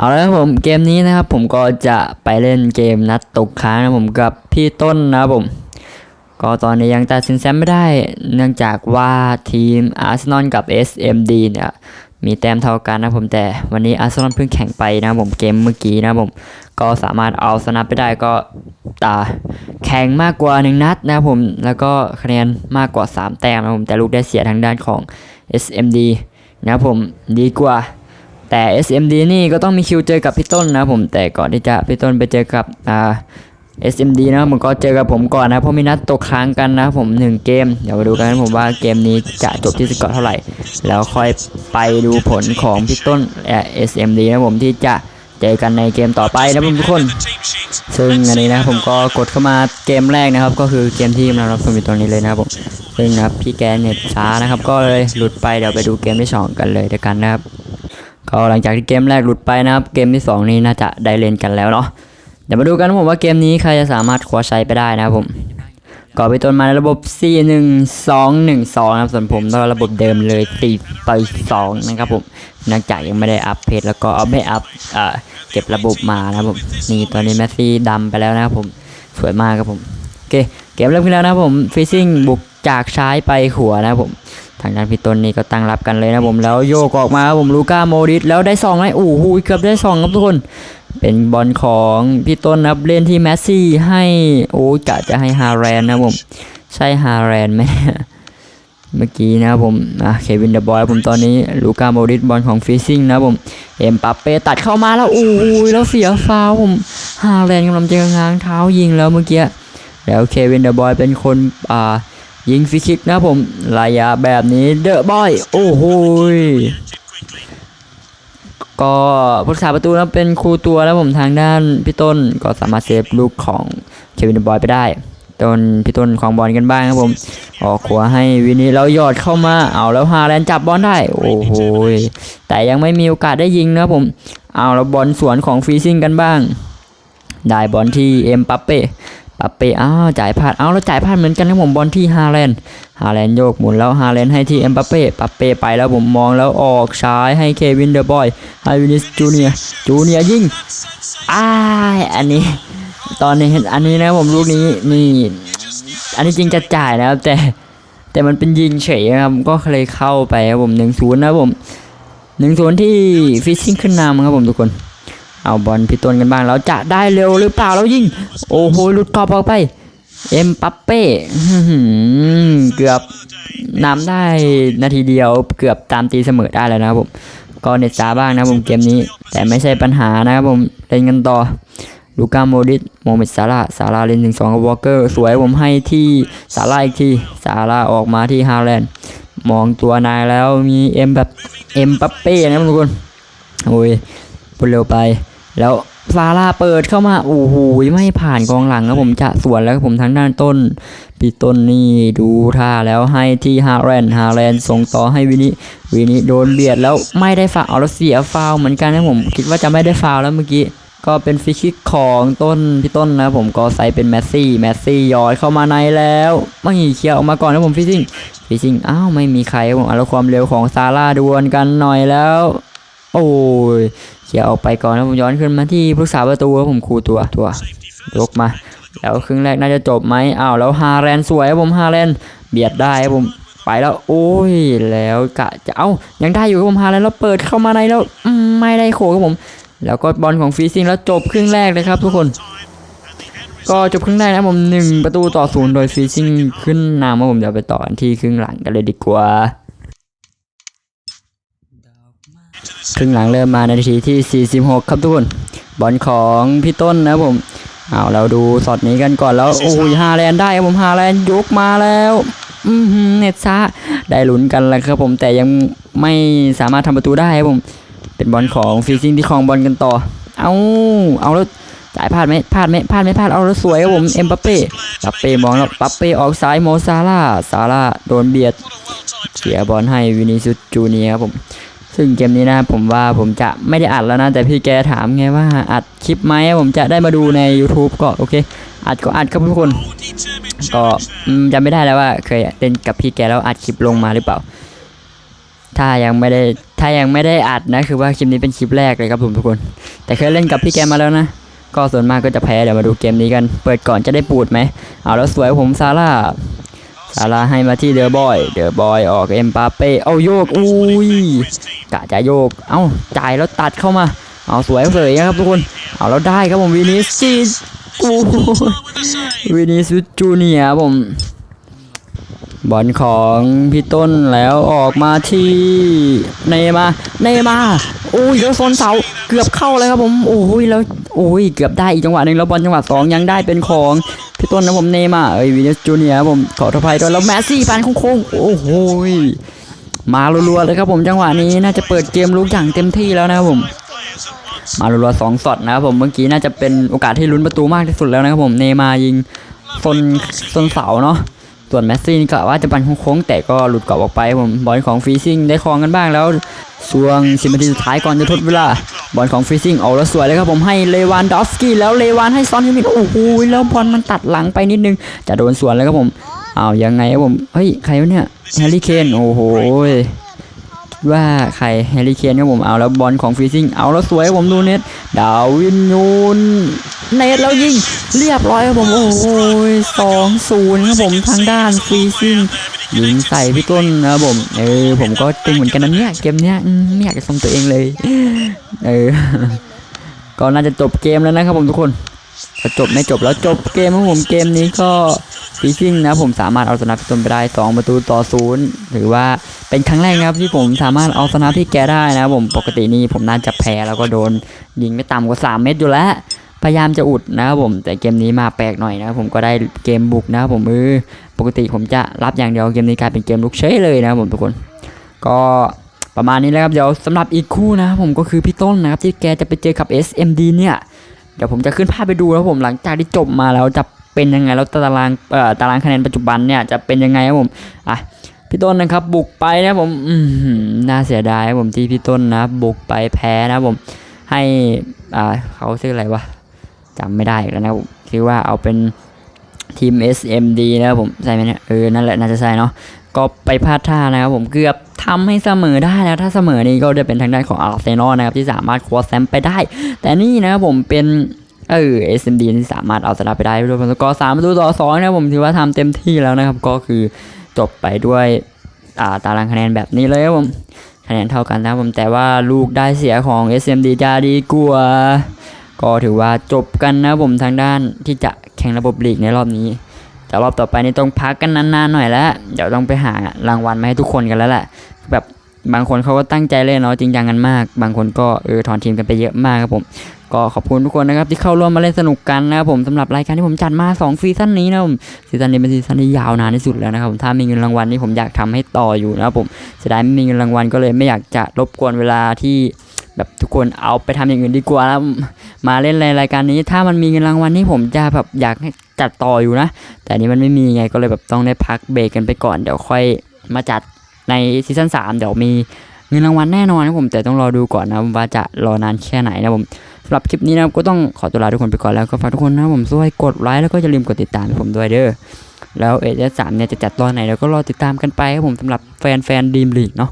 เอาละครับผมเกมนี้นะครับผมก็จะไปเล่นเกมนัดตกค้างนะผมกับพี่ต้นนะผม ก็ตอนนี้ยังตัดสินแชมป์ไม่ได้ เนื่องจากว่าทีมอาร์เซนอลกับ SMD เนี่ยมีแต้มเท่ากันนะผมแต่วันนี้อาร์เซนอลเพิ่งแข่งไปนะผมเกมเมื่อกี้นะผมก็สามารถเอาชนะไปได้ก็ตาแข่งมากกว่าหนึ่งนัดนะผมแล้วก็คะแนนมากกว่า 3 แต้มนะผมแต่ลูกได้เสียทางด้านของ SMD นะผมดีกว่า แต่ SMD นี่ก็ต้องมีคิวเจอกับพี่ต้นนะผมแต่ก่อนที่จะพี่ต้นไปเจอกับอ่า SMD นะผมก็เจอกับผมก่อนนะเพราะมีนัดตกค้างกันนะผมหนึ่งเกม เดี๋ยวมาดูกันนะผมว่าเกมนี้จะจบที่สกอร์เท่าไหร่ แล้วค่อยไปดูผลของพี่ต้นและ SMD นะผมที่จะเจอกันในเกมต่อไปนะทุกคน ซึ่งอันนี้นะผมก็กดเข้ามาเกมแรกนะครับ ก็คือเกมที่กำลังรับชมอยู่ตอนนี้เลยนะครับผมซึ่งนะครับพี่แกเน็ตช้านะครับ ก็เลยหลุดไปเดี๋ยวไปดูเกมที่สองกันเลยเดียวกันนะครับ ก็หลังจากที่เกมแรกหลุดไปนะครับ เกมที่สองนี้น่าจะได้เล่นกันแล้วเนาะเดี๋ยวมาดูกันนะผมว่าเกมนี้ใครจะสามารถคว้าชัยไปได้นะครับผมก็ไปต้นมาในระบบ 4 1 2 1 2 นะครับ ส่วนผมก็ระบบเดิมเลย4ไป2นะครับผมนื่องจากยังไม่ได้อัปเพจแล้วก็เอาไม่อัพเอ่อเก็บระบบมานะครับผมนี่ตอนนี้แมสซี่ดำไปแล้วนะครับผมสวยมากครับผมโอเคเกมเริ่มขึ้นแล้วนะครับผมฟิซซิ่งบุกจากซ้ายไปขวานะครับผม ทางด้านพี่ต้นนี่ก็ตั้งรับกันเลยนะผมแล้วโยกออกมาครับผมลูก้าโมดิสแล้วได้สองเลยโอ้โหเกือบได้สองครับทุกคน เป็นบอลของพี่ต้นนะครับเล่นที่แมสซี่ให้โอ้ยกะจะให้ฮาแรนนะครับผมใช่ฮาแรนไหมเมื่อกี้นะครับผมอะเควินเดอะบอยผมตอนนี้ลูก้าโมดิสบอลของฟิซซิ่งนะครับผมเอ็มปัปเป้ตัดเข้ามาแล้วโอ้ยแล้วเสียฟาวล์ผมฮาแรนกำลังจะง้างเท้ายิงแล้วเมื่อกี้แล้วเควินเดอะบอยเป็นคนอ่า ยิงฟรีคิกนะผมระยะแบบนี้เดอะบอยโอ้โหก็ผู้รักษาประตูนะเป็นครูตัวแล้วผมทางด้านพี่ต้นก็สามารถเซฟลูกของเควินเดบอยไปได้ตนพี่ต้นของบอลกันบ้างครับผม ออกขวาให้วินนี่แล้วหยอดเข้ามาเอาแล้วฮาแลนด์จับบอลได้ โอ้โหแต่ยังไม่มีโอกาสได้ยิงนะผม เอาแล้วบอลสวนของฟรีซิ่งกันบ้าง ได้บอลที่เอ็มปัปเป้ ปัปเป้อ้าวจ่ายพลาดเอาแล้วจ่ายพลาดเหมือนกันนะผมบอลที่ฮาแลนด์ฮาแลนด์โยกหมุนแล้วฮาแลนด์ให้ที่เอ็มปัปเป้ปัปเป้ไปแล้วผมมองแล้วออกซ้ายให้เควินเดอะบอยให้วินิสจูเนียจูเนียยิงอ้ายอันนี้ ตอนนี้อันนี้นะผมลูกนี้นี่อันนี้จริงจะจ่ายนะครับ แต่แต่มันเป็นยิงเฉยนะครับก็เลยเข้าไปครับผมหนึ่งศูนย์นะผมหนึ่งศูนย์ที่ฟิชชิ่งขึ้นนำครับผมทุกคน เอาบอลพี่ต้นกันบ้างแล้วจะได้เร็วหรือเปล่าแล้วยิงโอ้โหหลุดกรอบออกไป เอ็มปัปเป้เกือบนำได้นาทีเดียวเกือบตามตีเสมอได้แล้วนะครับผมก็เน็ตช้าบ้างนะผมเกมนี้ แต่ไม่ใช่ปัญหานะครับผมเล่นกันต่อลูก้าโมดิสโมเมดซาร่าซาร่าเล่นถึงสองกับวอลเกอร์ สวยผมให้ที่ซาร่าอีกทีซาร่าออกมาที่ฮาแลนด์มองตัวนายแล้วมีเอ็มแบบเอ็มปัปเป้นะครับทุกคนโอ้ยพูดเร็วไป แล้วซาร่าเปิดเข้ามาโอ้โหไม่ผ่านกองหลังครับผมจะสวนแล้วผมทางด้านต้นปีต้นนี่ดูท่าแล้วให้ที่ฮาแลนฮาแลนส่งต่อให้วินิวินิโดนเบียดแล้วไม่ได้ฟาวเอาแล้วเสียฟาวเหมือนกันนะผมคิดว่าจะไม่ได้ฟาวแล้วเมื่อกี้ก็เป็นฟรีคิกของต้นพี่ต้นนะผมก็ใส่เป็นแมสซี่แมสซี่ย้อดเข้ามาในแล้วไม่เคลียออกมาก่อนนะผมฟิชชิ่งฟิชชิ่งอ้าวไม่มีใครผมเอาความเร็วของซาร่าดวลกันหน่อยแล้ว โอ้ย เคลียร์ออกไปก่อนนะผมย้อนขึ้นมาที่ผู้รักษาประตูครับผมครูตัวตัวยกมา แล้วครึ่งแรกน่าจะจบไหมอ้าวแล้วฮาแลนสวยครับผมฮาแลนเบียดได้ครับผมไปแล้วโอ้ยแล้วกะจะเอายังได้อยู่ครับผมฮาแลนด์แล้วเปิดเข้ามาในแล้วไม่ได้โขครับผม แล้วก็บอลของฟรีซิงแล้วจบครึ่งแรกเลยครับทุกคน ก็จบครึ่งแรกนะผมหนึ่งประตูต่อศูนย์โดยฟรีซิงขึ้นนำครับผมเดี๋ยวไปต่อกันที่ครึ่งหลังกันเลยดีกว่า ครึ่งหลังเริ่มมาในนาทีที่ 46 ครับทุกคนบอลของพี่ต้นนะผมเอาเราดูสอดนี้กันก่อนแล้วโอ้ยฮาแลนได้ครับผมฮาแลนยกมาแล้วอือหือเน็ตซ่าได้ลุ้นกันแล้วครับผมแต่ยังไม่สามารถทำประตูได้ครับผม เป็นบอลของฟีซิงที่ครองบอลกันต่อ เอาเอาแล้วจ่ายพลาดไหมพลาดไหมพลาดไหมพลาดเอาแล้วสวยครับผมเอ็มบัปเป้ปัปเป้มองแล้วปัปเป้ออกซ้ายโมซาร่าซาร่าโดนเบียดเสียบอลให้วินิซุสจูเนียครับผม ซึ่งเกมนี้นะผมว่าผมจะไม่ได้อัดแล้วนะ แต่พี่แกถามไงว่าอัดคลิปไหมผมจะได้มาดูใน YouTube ก็โอเค อัดก็อัดครับทุกคน ก็จำไม่ได้แล้วว่าเคยเล่นกับพี่แกแล้วอัดคลิปลงมาหรือเปล่า ถ้ายังไม่ได้ถ้ายังไม่ได้อัดนะ คือว่าคลิปนี้เป็นคลิปแรกเลยครับผมทุกคน แต่เคยเล่นกับพี่แกมมาแล้วนะ ก็ส่วนมากก็จะแพ้เดี๋ยวมาดูเกมนี้กัน เปิดก่อนจะได้ปูดไหมเอาแล้วสวยผมซาร่า ซาร่าให้มาที่เดอบอย เดอบอยออกเอ็มปาเป้เอาโยกอุ้ยกะจะโยก เอ้าจ่ายแล้วตัดเข้ามา เอาสวยเลยนะครับทุกคน เอาแล้วได้ครับผมวินิสจีโอ้วินิสจูเนียครับผมบอลของพี่ต้นแล้วออกมาที่เนมาเนมาโอ้ยแล้วโซนเสาเกือบเข้าเลยครับผมโอ้ยแล้วโอ้ยเกือบได้อีกจังหวะหนึ่งแล้วบอลจังหวะสองยังได้เป็นของ พี่ต้นนะผมเนมาเอ้ยวินิสจูเนียผมขออภัยด้วยแล้วแมสซี่ปานโค้งๆโอ้โหมารัวๆเลยครับผมจังหวะนี้น่าจะเปิดเกมลุกอย่างเต็มที่แล้วนะครับผม มารัวๆสองสอดนะครับผมเมื่อกี้น่าจะเป็นโอกาสที่ลุ้นประตูมากที่สุดแล้วนะครับผมเนมายิงซนซนเสาเนาะ ส่วนแมสซี่นี่กะว่าจะปันโค้งแต่ก็หลุดกรอบออกไปผมบอลของฟรีซิงได้ครองกันบ้างแล้วช่วงสิบนาทีสุดท้ายก่อนจะทดเวลา บอลของฟรีซิงเอาแล้วสวยเลยครับผมให้เลวานดอฟสกี้แล้วเลวานให้ซอนฮิมินโอ้โหแล้วบอลมันตัดหลังไปนิดนึง จะโดนสวนแล้วครับผมอ้าวยังไงครับผมเฮ้ยใครวะเนี่ยแฮร์รี่เคนโอ้โห ว่าใครแฮร์รี่เคนครับผมเอาแล้วบอลของฟรีซิงเอาแล้วสวยครับผมดูเน็ตดาวินยูนเน็ตแล้วยิงเรียบร้อยครับผมโอ้โหสองศูนย์ครับผมทางด้านฟรีซิ่งยิงใส่พี่ต้นนะครับผมเออผมก็เก่งเหมือนกันนะเนี่ยเกมเนี้ยไม่อยากจะชมตัวเองเลยเออก็น่าจะจบเกมแล้วนะครับผมทุกคนพอจบไม่จบแล้วจบเกมครับผมเกมนี้ก็ฟรีซิ่งนะผมสามารถเอาชนะพี่ต้นไปได้สองประตูต่อศูนย์ถือว่า เป็นครั้งแรกนะครับที่ผมสามารถเอาชนะพี่แกได้นะครับผมปกตินี่ผมน่าจะแพ้แล้วก็โดนยิงไม่ต่ำกว่าสามเม็ดอยู่แล้ว พยายามจะอุดนะครับผมแต่เกมนี้มาแปลกหน่อยนะครับผมก็ได้เกมบุกนะครับผมเออปกติผมจะรับอย่างเดียวเกมนี้กลายเป็นเกมลุกเฉยเลยนะครับผมทุกคน ก็ประมาณนี้แล้วครับเดี๋ยวสำหรับอีกคู่นะครับผมก็คือพี่ต้นนะครับที่แกจะไปเจอกับ SMD เนี่ยเดี๋ยวผมจะขึ้นภาพไปดูแล้วผมหลังจากที่จบมาแล้วจะเป็นยังไงแล้วตารางเอ่อตารางคะแนนปัจจุบันเนี่ยจะเป็นยังไงครับผมอะ พี่ต้นนะครับบุกไปนะผมน่าเสียดายผมที่พี่ต้นนะบุกไปแพ้นะผมให้อ่าเขาชื่ออะไรวะจำไม่ได้แล้วนะคือว่าเอาเป็นทีม SMD นะครับผมใช่ไหมเนี่ยเออนั่นแหละน่าจะใช่เนาะก็ไปพลาดท่านะครับผมเกือบทำให้เสมอได้แล้วถ้าเสมอนี่ก็จะเป็นทางด้านของอาร์เซนอลนะครับที่สามารถคว้าแชมป์ไปได้ แต่นี่นะครับผมเป็นเออ SMD ที่สามารถเอาชนะไปได้ด้วยผลสกอร์สามประตูต่อสองนะครับผมถือว่าทำเต็มที่แล้วนะครับก็คือ จบไปด้วยาตารางคะแนนแบบนี้เลยครับผมคะแนนเท่ากันนะผมแต่ว่าลูกได้เสียของ SMD จะดีกว่าก็ถือว่าจบกันนะผมทางด้านที่จะแข่งระบบลีกในรอบนี้ แต่รอบต่อไปนี่ต้องพักกันนานๆหน่อยแล้ว เดี๋ยวต้องไปหารางวัลมาให้ทุกคนกันแล้วแหละแบบ บางคนเขาก็ตั้งใจเล่นเนาะจริงจังกันมาก บางคนก็เออถอนทีมกันไปเยอะมากครับผมก็ขอบคุณทุกคนนะครับที่เข้าร่วมมาเล่นสนุกกันนะครับผมสำหรับรายการที่ผมจัดมา2ซีซั่นนี้นะผมซีซั่นนี้เป็นซีซั่นที่ยาวนานที่สุดแล้วนะครับผมถ้ามีเงินรางวัลนี่ผมอยากทำให้ต่ออยู่นะครับผมเสียดายไม่มีเงินรางวัลก็เลยไม่อยากจะรบกวนเวลาที่แบบทุกคนเอาไปทำอย่างอื่นดีกว่าแล้วมาเล่นในรายการนี้ถ้ามันมีเงินรางวัลนี่ผมจะแบบอยากให้จัดต่ออยู่นะ แต่นนี้มันไม่มีไงก็เลยแบบต้องได้พักเบรกกันไปก่อนเดี๋ยวค่อยมาจัด ในซีซั่น3เดี๋ยวมีเงินรางวัลแน่นอนนะผมแต่ต้องรอดูก่อนนะว่าจะรอนานแค่ไหนนะผมสำหรับคลิปนี้นะครับก็ต้องขอตัวลาทุกคนไปก่อนแล้วก็ฝากทุกคนนะผมช่วยกดไลค์แล้วก็อย่าลืมกดติดตามผมด้วยเด้อแล้วเอเสามเนี่ยจะจัดตอนไหนเดี๋ยวก็รอติดตามกันไปครับผมสำหรับแฟนแฟนดีมลีกเนาะ